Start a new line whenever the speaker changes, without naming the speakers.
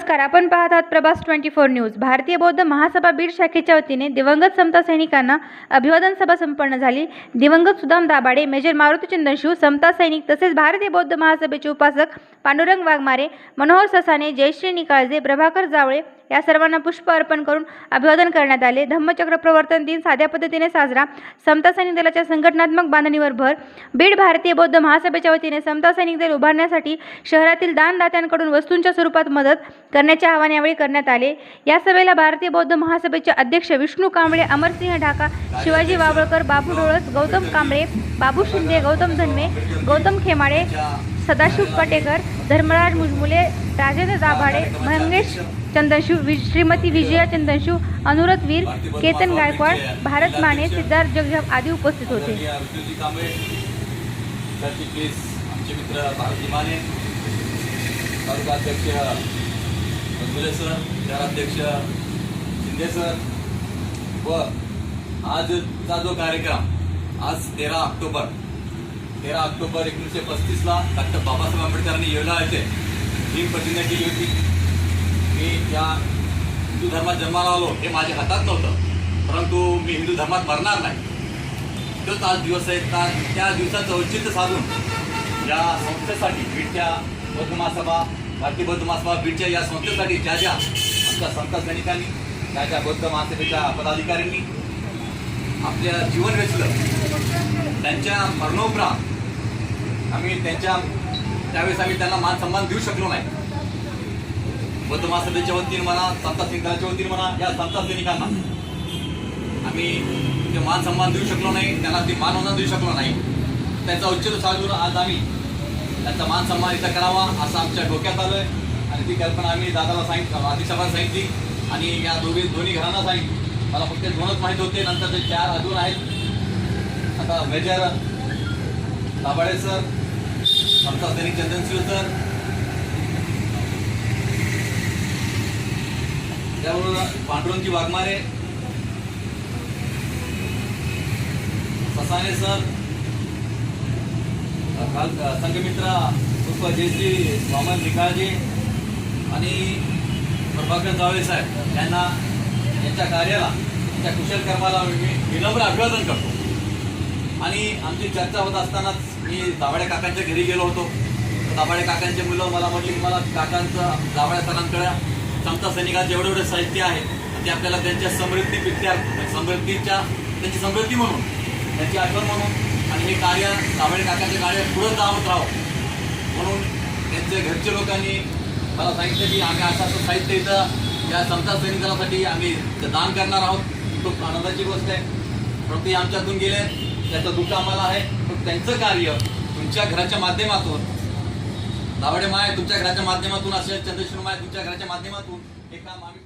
नमस्कार. आपण पाहत आहात प्रभास ट्वेंटी फोर न्यूज. भारतीय बौद्ध महासभा बीड शाखेच्या वतीने दिवंगत समता सैनिकांना अभिवादन सभा संपन्न झाली. दिवंगत सुदाम दाभाडे मेजर मारुती चंदनशिव समता सैनिक तसेच भारतीय बौद्ध महासभेचे उपासक पांडुरंग वाघमारे मनोहर ससाने जयश्री निकाळजे प्रभाकर जावळे या सर्वांना पुष्प अर्पण करून अभिवादन करण्यात आले. धम्मचक्र प्रवर्तन दिन साध्या पद्धतीने साजरा. समता सैनिक दलाच्या संघटनात्मक बांधणीवर भर. बीड भारतीय बौद्ध महासभेच्या वतीने समता सैनिक दल उभारण्यासाठी शहरातील दानदात्यांकडून वस्तूंच्या स्वरूपात मदत करण्याचे आवाहन यावेळी करण्यात आले. या सभेला भारतीय बौद्ध महासभेचे अध्यक्ष विष्णू कांबळे अमरसिंह ढाका शिवाजी वावळकर बाबू डोळस गौतम कांबळे बाबू शिंदे गौतम धनवे गौतम खेमाळे सदाशिव पटेकर धर्मराज मुजमुले राजेंद्र दाभाडे मंगेश चंदनशिव वि श्रीमती विजया चंदनशिव अनुरत वीर केतन गायकवाड भारत माने सिद्धार्थ जगजाप आदी उपस्थित होते.
व आजचा जो कार्यक्रम आज तेरा ऑक्टोबर तेरा ऑक्टोबर एकोणीसशे पस्तीसला डॉक्टर बाबासाहेब आंबेडकरांनी योजना आहे ही प्रतिज्ञा केली होती. मी या हिंदू धर्मात जन्माला आलो हे माझ्या हातात नव्हतं परंतु मी हिंदू धर्मात मरणार नाही. तोच आज दिवस आहे. त्या त्या दिवसाचं औचित्य साधून या संस्थेसाठी बीडच्या बौद्ध महासभा भारतीय बौद्ध महासभा बीडच्या या संस्थेसाठी ज्या ज्या आमच्या संत सैनिकांनी त्या ज्या बौद्ध महासभेच्या पदाधिकाऱ्यांनी आपल्या जीवन वेचलं त्यांच्या मरणोपरांत आम्ही त्यांच्या त्यावेळेस आम्ही त्यांना मान सन्मान देऊ शकलो नाही. बौद्ध महासभेच्या वतीने म्हणा संत सैनिकांच्या वतीने म्हणा या संत सैनिकांना आम्ही ते मान सन्मान देऊ शकलो नाही त्यांना ती मानवना देऊ शकलो नाही. त्याचा उच्च साधून आज आम्ही त्यांचा मान सन्मान इथं करावा असं आमच्या डोक्यात आलं आणि ती कल्पना आम्ही दादाला सांगितलं अध्यक्षाला सांगितली. आणि या दोघी दोन्ही घरांना सांगितली. मला फक्त दोनच माहीत होते नंतर ते चार अजून आहेत. आता मेजर दाभाडे सर आमचा सैनिक चंदनशिव सर. त्याबरोबर पांडुरंगजी वाघमारे ससाने सर काल संघमित्र उर्फ जयश्री वामन निकाळजे आणि प्रभाकर जावळे साहेब यांना यांच्या कार्याला यांच्या कुशल कर्माला मी विनम्र अभिवादन करतो. आणि आमची चर्चा होत असतानाच मी दाभाडे काकांच्या घरी गेलो होतो. दाभाडे काकांचे मुलं मला म्हटले की मला काकांचं दाभाडे सरांकडे समता सैनिकांचे एवढे एवढे साहित्य आहे ते आपल्याला त्यांच्या समृद्धी विद्यार्थी समृद्धीच्या त्यांची समृद्धी म्हणून त्यांची आठवण म्हणून आणि हे कार्य दाभाडे काकांचे कार्य पुढं जावत राहावं. म्हणून त्यांचे घरचे लोकांनी मला सांगितलं की आम्ही असं असं साहित्य इथं या समता सैनिकांसाठी आम्ही ते दान करणार आहोत. खूप आनंदाची गोष्ट आहे. परंतु ते आमच्यातून गेले. त्याचं दुःख आम्हाला आहे पण त्यांचं कार्य तुमच्या घराच्या माध्यमातून. दावडे माय तुमच्या घराच्या माध्यमातून असेल चंद्रशूर माय तुमच्या घराच्या माध्यमातून हे काम आम्ही